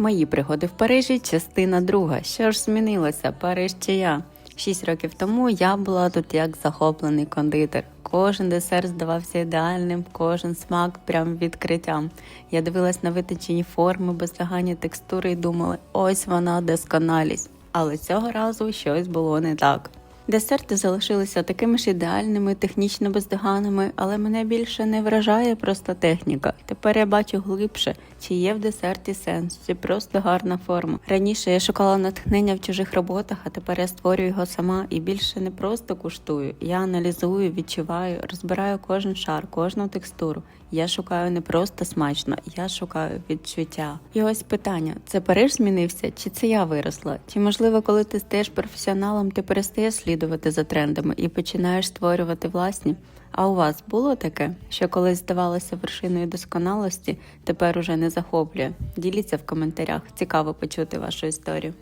Мої пригоди в Парижі, частина друга. Що ж змінилося? Париж чи я? Шість років тому я була тут як захоплений кондитер. Кожен десерт здавався ідеальним, кожен смак прям відкриттям. Я дивилась на витончені форми, бездоганні текстури і думала, ось вона досконалість. Але цього разу щось було не так. Десерти залишилися такими ж ідеальними, технічно бездоганними, але мене більше не вражає просто техніка. Тепер я бачу глибше, чи є в десерті сенс, чи просто гарна форма. Раніше я шукала натхнення в чужих роботах, а тепер я створюю його сама і більше не просто куштую. Я аналізую, відчуваю, розбираю кожен шар, кожну текстуру. Я шукаю не просто смачно, я шукаю відчуття. І ось питання: це Париж змінився, чи це я виросла? Чи можливо, коли ти стаєш професіоналом, ти перестаєш слідувати за трендами і починаєш створювати власні? А у вас було таке, що колись здавалося вершиною досконалості, тепер уже не захоплює? Діліться в коментарях. Цікаво почути вашу історію.